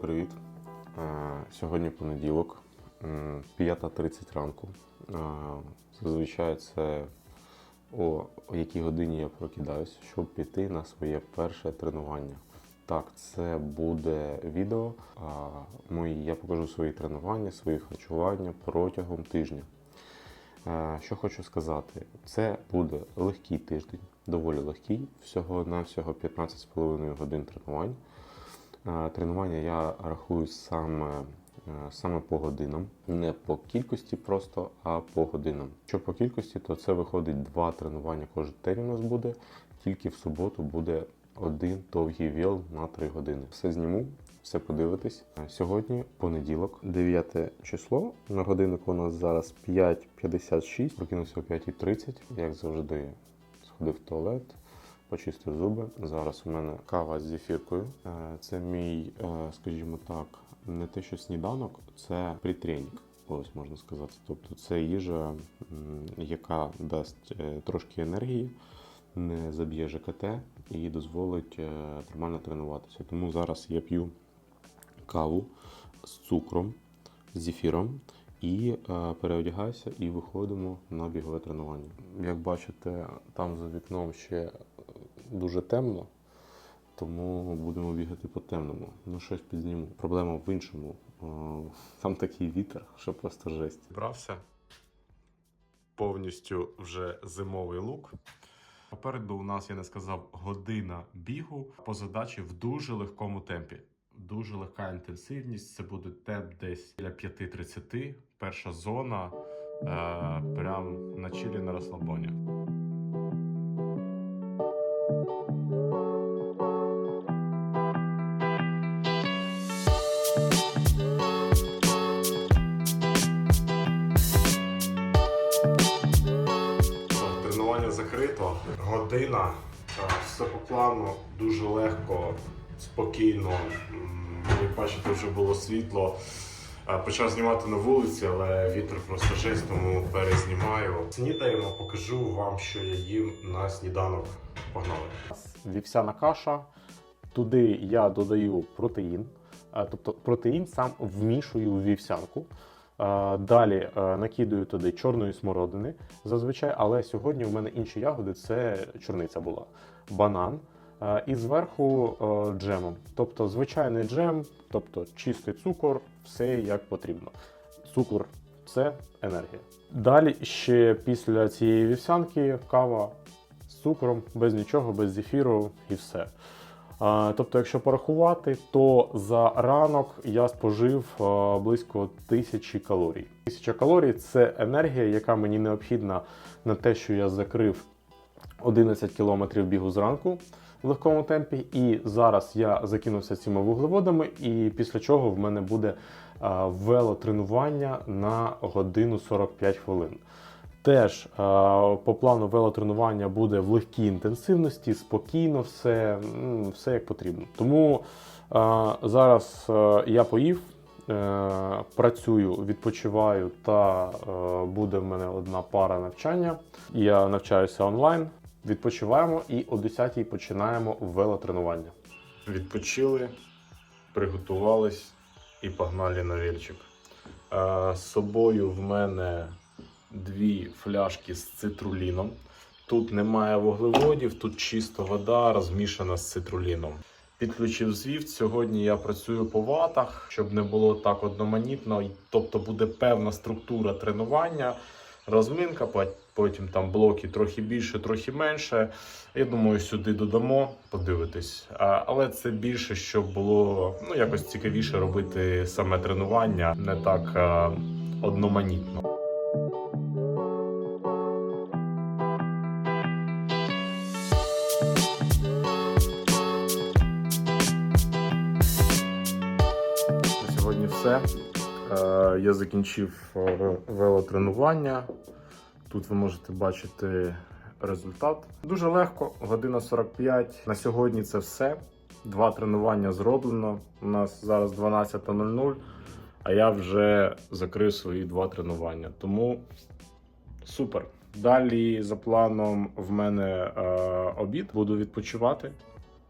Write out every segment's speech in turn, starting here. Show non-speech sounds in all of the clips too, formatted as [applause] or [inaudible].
Привіт. Сьогодні понеділок, м, 5.30 ранку. Зазвичай це о якій годині я прокидаюсь, щоб піти на своє перше тренування. Так, це буде відео. я покажу свої тренування, свої харчування протягом тижня. Що хочу сказати, це буде легкий тиждень, доволі легкий, всього на всього 15,5 годин тренувань. Тренування я рахую саме, е, саме по годинам, не по кількості просто, а по годинам. Що по кількості, то це виходить два тренування кожен день у нас буде. Тільки в суботу буде один довгий віл на 3 години. Все зніму, все подивитись. Сьогодні понеділок, 9 число. На годиннику у нас зараз 5.56. Прокинувся о 5.30, як завжди, сходив в туалет почистив зуби. Зараз у мене кава з зефіркою. Е, Це мій, е, скажімо так, не те, що сніданок, це притренінг. Ось можна сказати. Тобто це їжа, яка дасть е, трошки енергії, не заб'є ЖКТ і дозволить нормально тренуватися. Тому зараз я п'ю каву з цукром, з зефіром. І е, переодягаюся і виходимо на бігове тренування. Як бачите, там за вікном ще е, дуже темно, тому будемо бігати по темному. Ну, щось підзніму. Проблема в іншому. Е, Там такий вітер, що просто жесть. Брався повністю вже зимовий лук. Попереду у нас, я не сказав, година бігу по задачі в дуже легкому темпі. Дуже легка інтенсивність. Це буде темп десь біля 5.30. Перша зона. Е, прям на чилі на розслабоні. Тренування закрито. Година. Все по плану, дуже легко, спокійно. Як бачите, вже було світло. Е, Почав знімати на вулиці, але вітер просто жесть, тому перезнімаю. Снідаємо, покажу вам, що я їм на сніданок. Погнали. Вівсяна каша. Туди я додаю протеїн. Е, Тобто протеїн сам вмішую в вівсянку. Е, Далі накидаю туди чорної смородини зазвичай, але сьогодні в мене інші ягоди це чорниця була, банан. Е, І зверху е, джемом. Тобто звичайний джем, тобто чистий цукор, все як потрібно. Цукор це енергія. Далі ще після цієї вівсянки кава з цукром, без нічого, без зефіру і все. Тобто, якщо порахувати, то за ранок я спожив близько тисячі калорій. Тисяча калорій це енергія, яка мені необхідна на те, що я закрив 11 кілометрів бігу зранку в легкому темпі. І зараз я закинувся цими вуглеводами, і після чого в мене буде велотренування на годину 45 хвилин. Теж по плану велотренування буде в легкій інтенсивності, спокійно, все, все як потрібно. Тому зараз я поїв, працюю, відпочиваю та е, буде в мене одна пара навчання. Я навчаюся онлайн, відпочиваємо і о 10-й починаємо велотренування. Відпочили, приготувались і погнали на вільчик. Е, З собою в мене дві фляшки з цитруліном. Тут немає вуглеводів, тут чисто вода розмішана з цитруліном. Підключив звіфт. Сьогодні я працюю по ватах, щоб не було так одноманітно. Тобто буде певна структура тренування, розминка, по- потім там блоки трохи більше, трохи менше. Я думаю, сюди додамо, подивитись. Але це більше, щоб було ну, якось цікавіше робити саме тренування, не так одноманітно. Все. Е, Я закінчив е, велотренування. Тут ви можете бачити результат. Дуже легко, година 45. На сьогодні це все. Два тренування зроблено. У нас зараз 12.00, а я вже закрив свої два тренування. Тому супер. Далі за планом в мене е, обід. Буду відпочивати,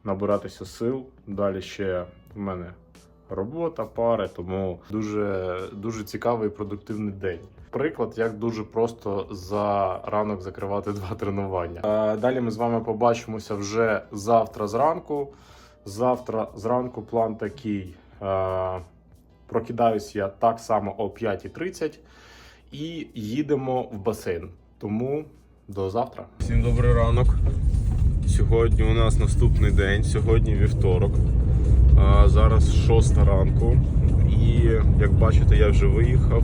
набиратися сил. Далі ще в мене робота, пари, тому дуже, дуже цікавий і продуктивний день. Приклад, як дуже просто за ранок закривати [laughs] два тренування. Далі ми з вами побачимося вже завтра зранку. Завтра зранку план такий. Прокидаюсь я так само о 5.30 і їдемо в басейн. Тому до завтра. Всім добрий ранок. Сьогодні у нас наступний день, сьогодні вівторок. Зараз 6 ранку. І як бачите, я вже виїхав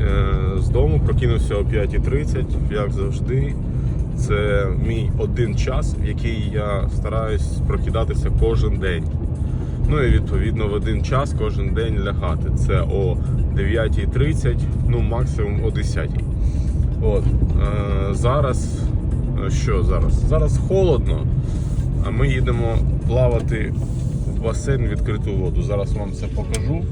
е, з дому, прокинувся о 5.30, як завжди. Це мій один час, в який я стараюсь прокидатися кожен день. Ну і відповідно в один час кожен день лягати. Це о 9.30, ну максимум о 10.00. От е, зараз е, що зараз? Зараз холодно, а ми їдемо плавати басейн відкриту воду. Зараз вам це покажу.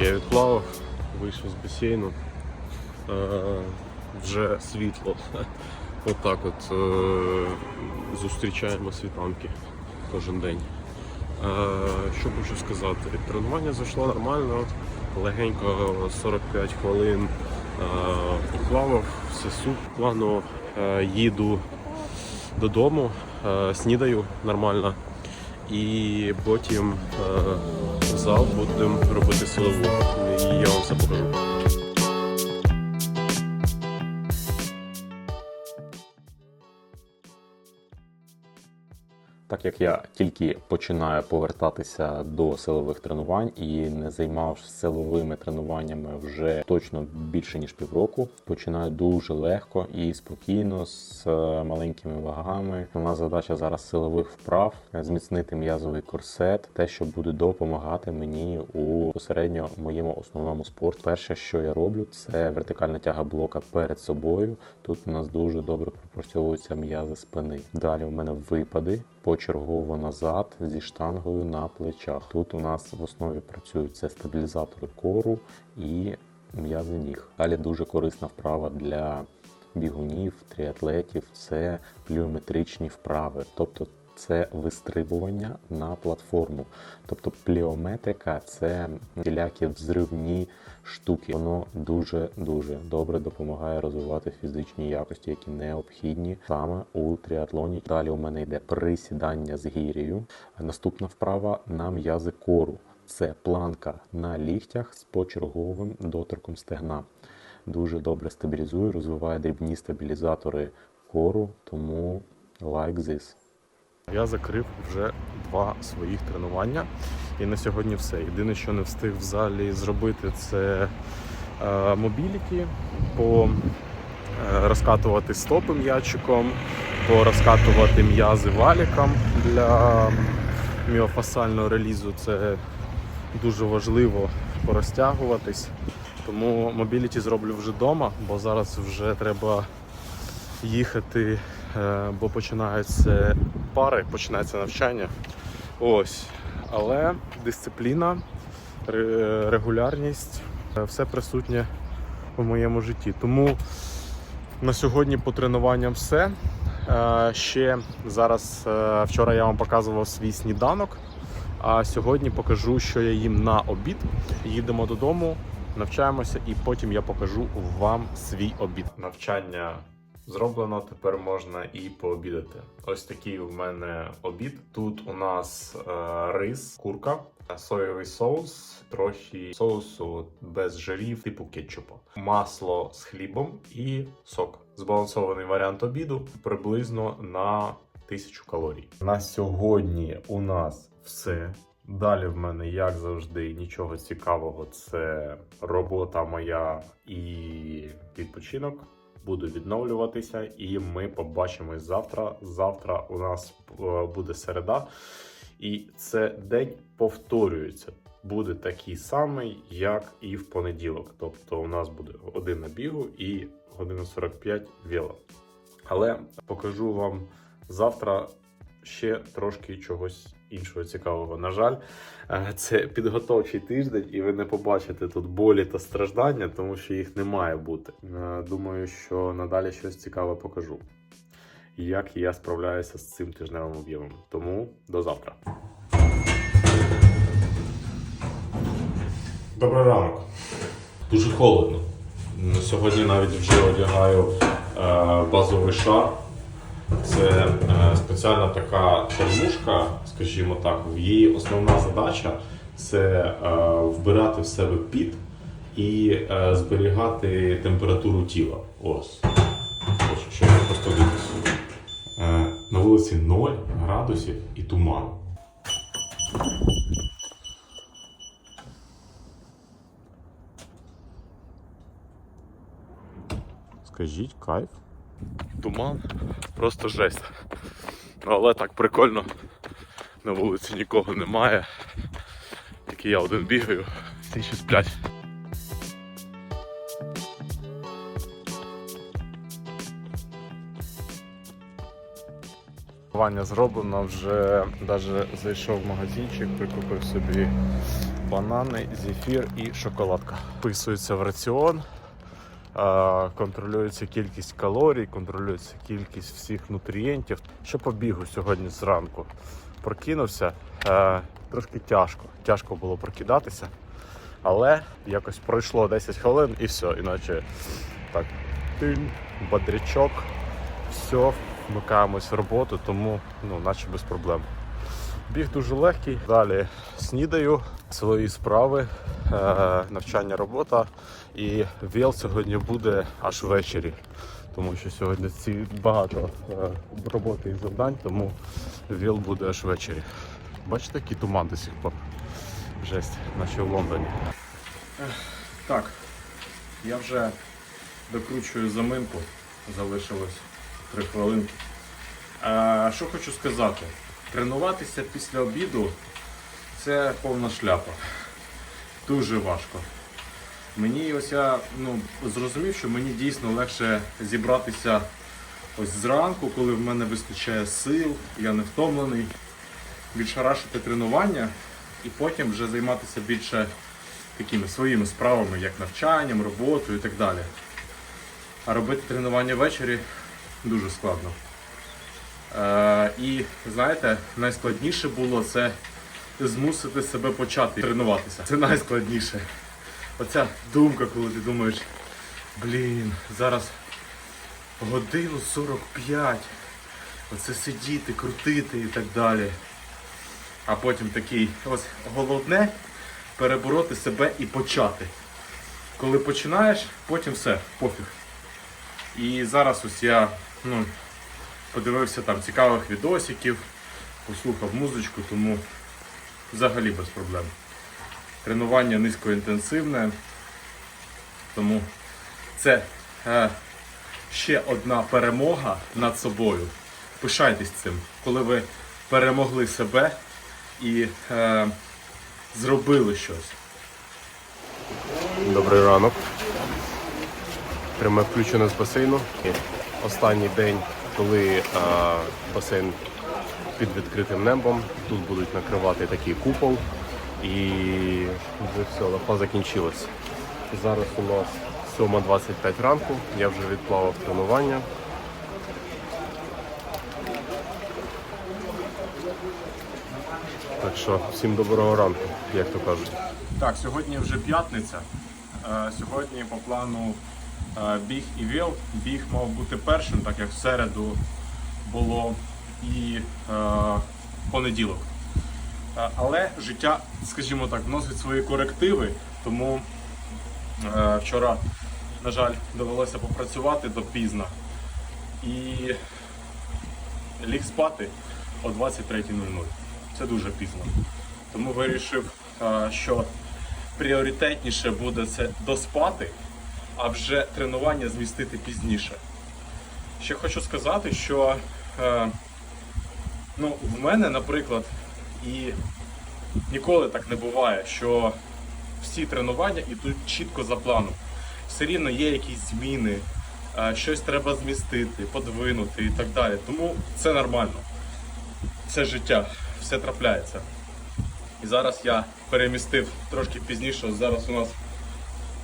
Я відплавав, вийшов з басейну. Е, вже світло. Отак от е, зустрічаємо світанки кожен день. Е, що хочу сказати? Тренування зайшло нормально, легенько 45 хвилин е, поплавав, все суп. Плану е, їду додому, е, снідаю нормально. І потім е, в зал будемо робити силову. І я вам все покажу. Так як я тільки починаю повертатися до силових тренувань і не займався силовими тренуваннями вже точно більше ніж півроку, починаю дуже легко і спокійно з е, маленькими вагами. Основна задача зараз силових вправ зміцнити м'язовий корсет, те, що буде допомагати мені у посередньо моєму основному спорті. Перше, що я роблю, це вертикальна тяга блока перед собою. Тут у нас дуже добре пропрацьовуються м'язи спини. Далі у мене випади почергово назад зі штангою на плечах. Тут у нас в основі працюють це стабілізатори кору і м'язи ніг. Далі дуже корисна вправа для бігунів, тріатлетів це пліометричні вправи. Тобто це вистрибування на платформу. Тобто пліометрика це всілякі взривні штуки. Воно дуже дуже добре допомагає розвивати фізичні якості, які необхідні саме у тріатлоні. Далі у мене йде присідання з гір'єю. Наступна вправа на м'язи кору. Це планка на ліктях з почерговим доторком стегна. Дуже добре стабілізує, розвиває дрібні стабілізатори кору, тому like this. Я закрив вже два своїх тренування. І на сьогодні все. Єдине, що не встиг в залі зробити, це е, мобіліки, по е, розкатувати стопи м'ячиком, порозкатувати м'язи валіком для міофасального релізу. Це дуже важливо порозтягуватись. Тому мобіліті зроблю вже вдома, бо зараз вже треба їхати, е, бо починаються пари, починається навчання. Ось. Але дисципліна, регулярність е, все присутнє в моєму житті. Тому на сьогодні по тренуванням все. Е, Ще зараз е, вчора я вам показував свій сніданок. А сьогодні покажу, що я їм на обід. Їдемо додому, навчаємося, і потім я покажу вам свій обід. Навчання зроблено, тепер можна і пообідати. Ось такий у мене обід. Тут у нас е, рис, курка, соєвий соус, трохи соусу без жирів, типу кетчупу, масло з хлібом і сок. Збалансований варіант обіду приблизно на тисячу калорій. На сьогодні у нас все. Далі в мене, як завжди, нічого цікавого. Це робота моя і відпочинок. Буду відновлюватися, і ми побачимось завтра. Завтра у нас е, буде середа, і це день повторюється. буде такий самий, як і в понеділок. Тобто у нас буде година бігу і година 45 віла. Але покажу вам завтра ще трошки чогось іншого цікавого. На жаль, е, це підготовчий тиждень, і ви не побачите тут болі та страждання, тому що їх не має бути. Е, Думаю, що надалі щось цікаве покажу. Як я справляюся з цим тижневим об'ємом. Тому до завтра. Добрий ранок. Дуже холодно. Сьогодні навіть вже одягаю е, базовий шар. Це е, спеціальна така термушка, скажімо так. Її основна задача це е, вбирати в себе піт і е, зберігати температуру тіла. Ось. Ось, щоб не простудитися. Е, на вулиці 0 градусів і туман. Скажіть, кайф. Туман, просто жесть. Але так прикольно. На вулиці нікого немає. Тільки я один бігаю, всі ще сплять. Ваня зроблено, вже навіть зайшов в магазинчик, прикупив собі банани, зефір і шоколадка. Вписується в раціон, контролюється кількість калорій, контролюється кількість всіх нутрієнтів. Що по бігу сьогодні зранку прокинувся. е, Трошки тяжко. Тяжко було прокидатися. Але якось пройшло 10 хвилин і все, іначе так, тин, бодрячок, все, вмикаємось в роботу, тому ну, наче без проблем. Біг дуже легкий. Далі снідаю, свої справи, е, навчання, робота. І ВІЛ сьогодні буде аж ввечері. Тому що сьогодні ці багато е, роботи і завдань, тому ВІЛ буде аж ввечері. Бачите, який туман до сих пор. Жесть, наче в Лондоні. Так, я вже докручую заминку, залишилось 3 хвилинки. А, що хочу сказати, тренуватися після обіду це повна шляпа. Дуже важко. Мені ось я ну, зрозумів, що мені дійсно легше зібратися ось зранку, коли в мене вистачає сил, я не втомлений, відшарашити тренування і потім вже займатися більше такими своїми справами, як навчанням, роботою і так далі. А робити тренування ввечері дуже складно. Е, і знаєте, найскладніше було це змусити себе почати тренуватися. Це найскладніше. Оця думка, коли ти думаєш, блін, зараз годину 45. Оце сидіти, крутити і так далі. А потім такий, ось головне перебороти себе і почати. Коли починаєш, потім все, пофіг. І зараз ось я ну, подивився там цікавих відосиків, послухав музичку, тому взагалі без проблем. Тренування низькоінтенсивне, тому це е, ще одна перемога над собою. Пишайтесь цим, коли ви перемогли себе і е, зробили щось. Добрий ранок. Пряме включено з басейну. Останній день, коли а, басейн під відкритим небом. Тут будуть накривати такий купол. І вже все, лафа закінчилась. Зараз у нас 7.25 ранку. Я вже відплавав тренування. Так що всім доброго ранку, як то кажуть. Так, сьогодні вже п'ятниця. Е, Сьогодні по плану е, біг і віл. Біг мав бути першим, так як в середу було і е, понеділок. Е, Але життя, скажімо так, вносить свої корективи, тому е, вчора, на жаль, довелося попрацювати допізно і ліг спати о 23.00. Це дуже пізно. Тому вирішив, е, що пріоритетніше буде це доспати, а вже тренування змістити пізніше. Ще хочу сказати, що ну, в мене, наприклад, і ніколи так не буває, що всі тренування йдуть чітко за планом. Все рівно є якісь зміни, е, щось треба змістити, подвинути і так далі. Тому це нормально. Це життя, все трапляється. І зараз я перемістив трошки пізніше. Зараз у нас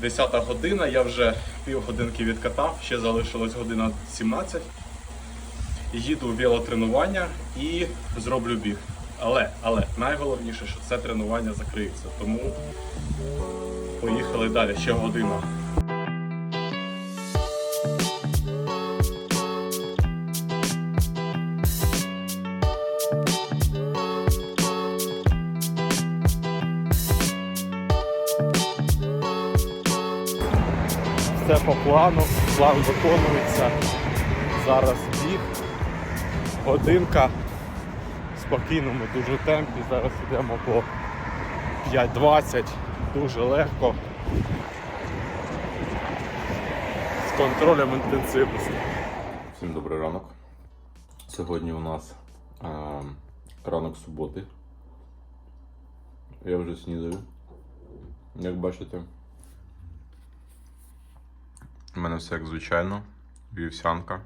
10 година, я вже півгодинки відкатав, ще залишилось година 17. Їду у велотренування і зроблю біг. Але, але найголовніше, що це тренування закриється. Тому поїхали далі, ще година. Все по плану, план виконується. Зараз біг, годинка. Спокійному дуже темпі. Зараз йдемо по 5.20, дуже легко. З контролем інтенсивності. Всім добрий ранок. Сьогодні у нас е, ранок суботи. Я вже снідаю. Як бачите. У мене все як звичайно. Вівсянка.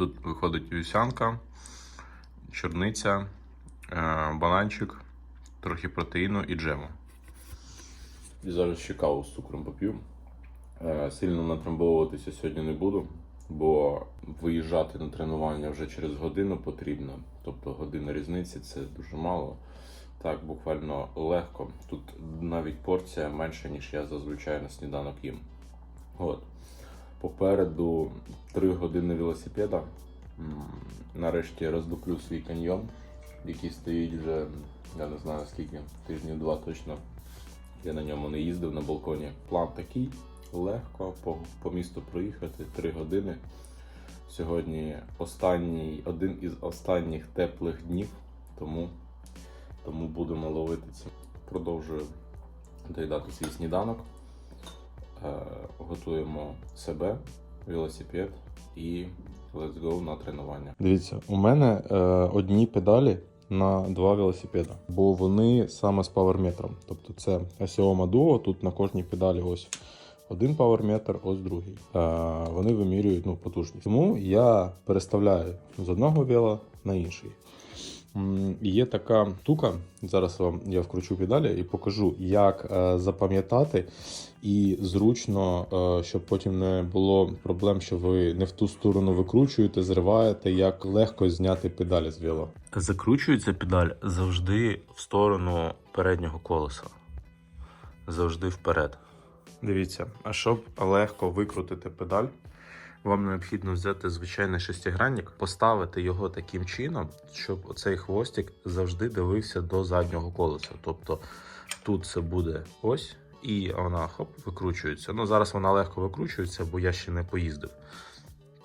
Тут виходить вівсянка, чорниця, е, бананчик, трохи протеїну і джему. І зараз ще каву з цукром поп'ю. Е, Сильно натрамбовуватися сьогодні не буду, бо виїжджати на тренування вже через годину потрібно. Тобто година різниці це дуже мало. Так, буквально легко. Тут навіть порція менша, ніж я зазвичай на сніданок їм. От. Попереду 3 години велосипеда. Нарешті роздуплю свій каньйон, який стоїть вже, я не знаю скільки, тижнів два точно. Я на ньому не їздив на балконі. План такий: легко по, по місту проїхати 3 години. Сьогодні останній, один із останніх теплих днів, тому, тому будемо ловити це. Продовжую доїдати свій сніданок. Е, готуємо себе, велосипед і let's go на тренування. Дивіться, у мене е, одні педалі на два велосипеда, бо вони саме з паверметром. Тобто це Asioma Duo, тут на кожній педалі ось один паверметр, ось другий. Е, вони вимірюють ну, потужність. Тому я переставляю з одного вела на інший. Є така штука, зараз вам я вкручу педалі і покажу, як е, запам'ятати і зручно, е, щоб потім не було проблем, що ви не в ту сторону викручуєте, зриваєте, як легко зняти педалі з віла. Закручується педаль завжди в сторону переднього колеса. Завжди вперед. Дивіться, а щоб легко викрутити педаль, Вам необхідно взяти звичайний шестигранник, поставити його таким чином, щоб оцей хвостик завжди дивився до заднього колеса. Тобто тут це буде ось, і вона хоп, викручується. Ну зараз вона легко викручується, бо я ще не поїздив.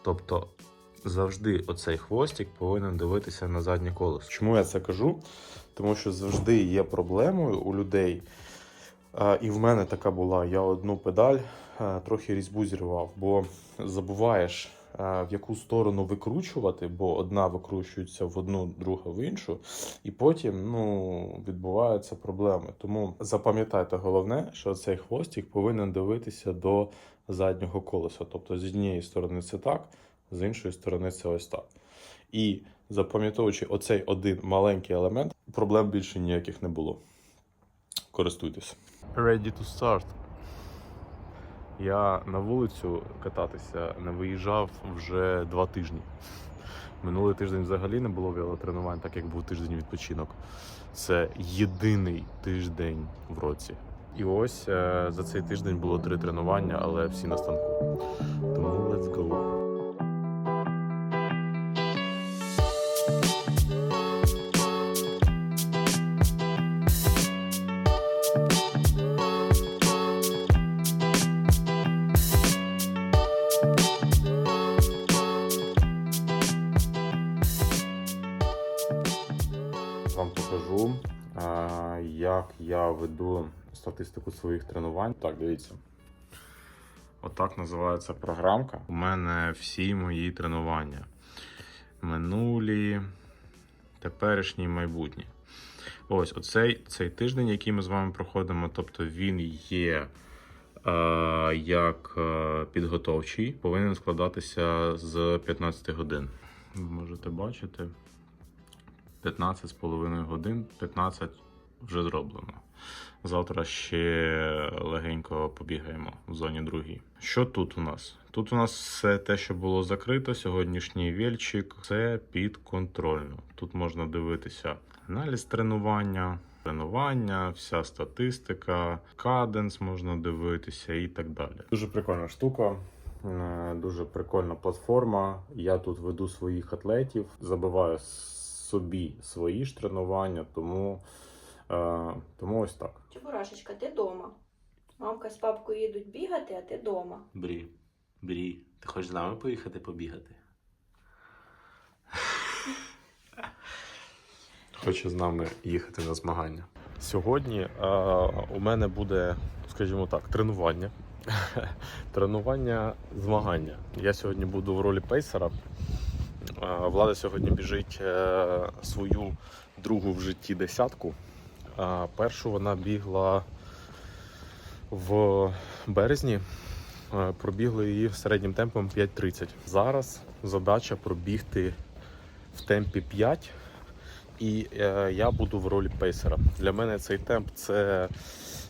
Тобто завжди оцей хвостик повинен дивитися на заднє колесо. Чому я це кажу? Тому що завжди є проблемою у людей. І в мене така була. Я одну педаль трохи різьбу бо забуваєш в яку сторону викручувати, бо одна викручується в одну, друга в іншу, і потім ну, відбуваються проблеми. Тому запам'ятайте головне, що цей хвостик повинен дивитися до заднього колеса. Тобто з однієї сторони це так, з іншої сторони це ось так. І запам'ятовуючи оцей один маленький елемент, проблем більше ніяких не було. Користуйтесь. Ready to start. Я на вулицю кататися не виїжджав вже два тижні. Минулий тиждень взагалі не було велотренувань, так як був тиждень відпочинок. Це єдиний тиждень в році. І ось е, за цей тиждень було три тренування, але всі на станку. Тому let's go. Вам покажу, як я веду статистику своїх тренувань. Так, дивіться. Отак називається програмка. У мене всі мої тренування. Минулі, теперішні, майбутні. Ось оцей цей тиждень, який ми з вами проходимо, тобто він є е, як е, підготовчий, повинен складатися з 15 годин. Можете бачити 15,5 годин, 15 вже зроблено. Завтра ще легенько побігаємо в зоні другій. Що тут у нас? Тут у нас все те, що було закрито. Сьогоднішній вільчик це підконтрольно. Тут можна дивитися аналіз тренування, тренування, вся статистика, каденс можна дивитися і так далі. Дуже прикольна штука, е, дуже прикольна платформа. Я тут веду своїх атлетів, забиваю собі свої ж тренування, тому, е, тому ось так. Чебурашечка, ти дома. Мамка з папкою їдуть бігати, а ти дома. Брі, Брі, ти хочеш з нами поїхати побігати? Хоче з нами їхати на змагання. Сьогодні е, у мене буде, скажімо так, тренування. [laughs] тренування змагання. Я сьогодні буду в ролі пейсера. Е, Влада сьогодні біжить е, свою другу в житті десятку. Е, першу вона бігла в березні. Пробігли її середнім темпом 5.30. Зараз задача пробігти в темпі 5 і я буду в ролі пейсера. Для мене цей темп це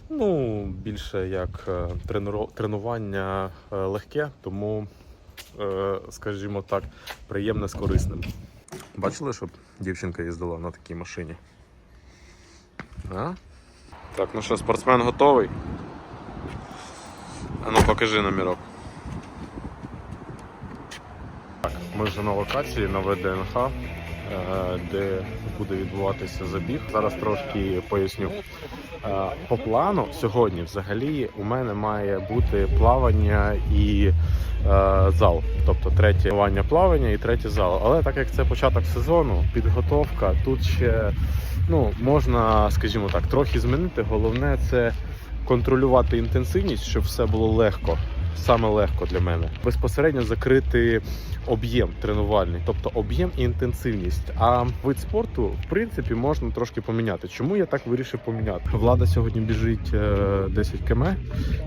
ну, більше як тренування легке, тому, скажімо так, приємне з корисним. Бачили, щоб дівчинка їздила на такій машині? А? Так, ну що, спортсмен готовий? А ну покажи номерок. Так, ми вже на локації на ВДНХ, е, де буде відбуватися забіг. Зараз трошки поясню. По плану сьогодні взагалі у мене має бути плавання і е, зал. Тобто третє тренування плавання і третє зал. Але так як це початок сезону, підготовка, тут ще ну, можна, скажімо так, трохи змінити. Головне це контролювати інтенсивність, щоб все було легко. Саме легко для мене безпосередньо закрити об'єм тренувальний, тобто об'єм і інтенсивність. А вид спорту, в принципі, можна трошки поміняти. Чому я так вирішив поміняти? Влада сьогодні біжить е, 10 км,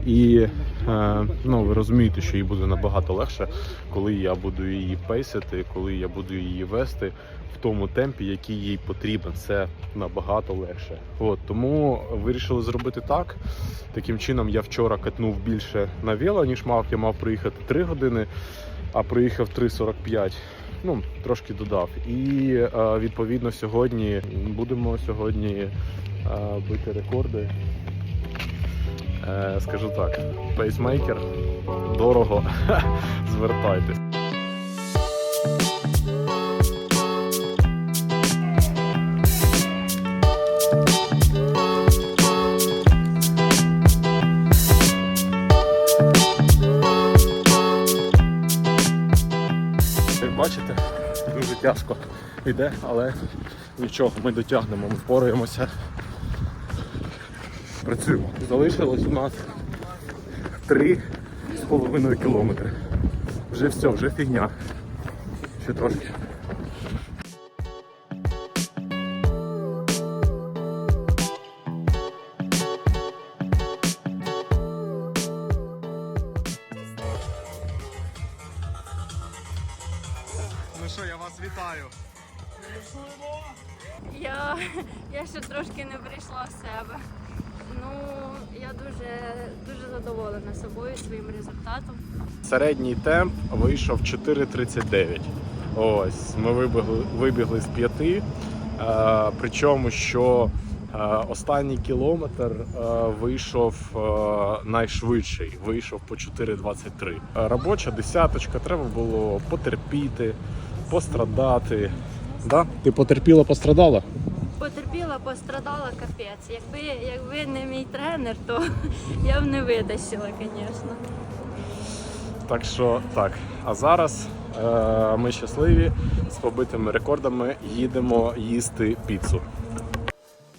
і е, ну ви розумієте, що їй буде набагато легше, коли я буду її пейсити, коли я буду її вести в тому темпі, який їй потрібен. Це набагато легше. От тому вирішили зробити так. Таким чином, я вчора катнув більше на вело, ніж мав. Я мав приїхати 3 години, а приїхав 3.45. Ну, трошки додав. І е, відповідно сьогодні будемо сьогодні е, бити рекорди. Е, скажу так, пейсмейкер дорого. [laughs] Звертайтесь. Тяжко йде, але нічого, ми дотягнемо, ми впораємося. Працюємо. Залишилось у нас 3,5 кілометри. Вже все, вже фігня. Ще трошки. Вас вітаю. Я, я ще трошки не прийшла в себе. Ну, я дуже, дуже задоволена собою, своїм результатом. Середній темп вийшов 4.39. Ось, ми вибігли, вибігли з п'яти. Е, причому, що е, останній кілометр е, вийшов е, найшвидший, вийшов по 4.23. Е, Робоча десяточка, треба було потерпіти, пострадати. Да? Ти потерпіла, пострадала? Потерпіла, пострадала капець. Якби, якби не мій тренер, то [laughs] я б не витащила, звісно. Так що так. А зараз е, ми щасливі з побитими рекордами їдемо їсти піцу.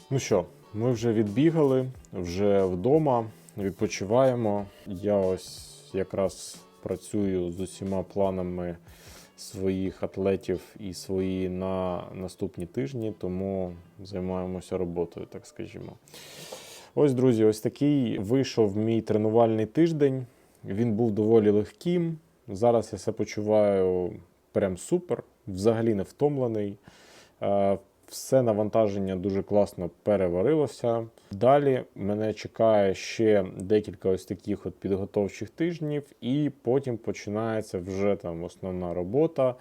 Ну що, ми вже відбігали, вже вдома, відпочиваємо. Я ось якраз працюю з усіма планами своїх атлетів і свої на наступні тижні, тому займаємося роботою, так скажімо. Ось, друзі, ось такий вийшов мій тренувальний тиждень. Він був доволі легким. Зараз я себе почуваю прям супер, взагалі не втомлений. Все навантаження дуже класно переварилося. Далі мене чекає ще декілька ось таких от підготовчих тижнів, і потім починається вже там основна робота.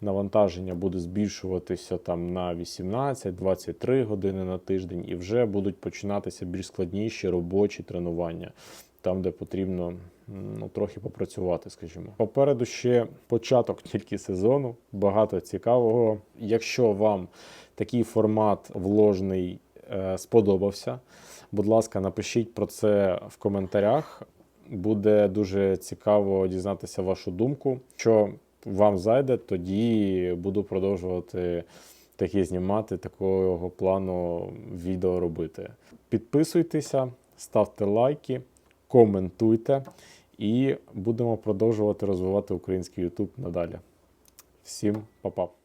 Навантаження буде збільшуватися там на 18-23 години на тиждень, і вже будуть починатися більш складніші робочі тренування, там, де потрібно ну, трохи попрацювати, скажімо. Попереду ще початок тільки сезону, багато цікавого. Якщо вам такий формат вложений е, сподобався, будь ласка, напишіть про це в коментарях. Буде дуже цікаво дізнатися вашу думку. Що вам зайде, тоді буду продовжувати такі знімати, такого плану відео робити. Підписуйтеся, ставте лайки, коментуйте і будемо продовжувати розвивати український YouTube надалі. Всім па-па!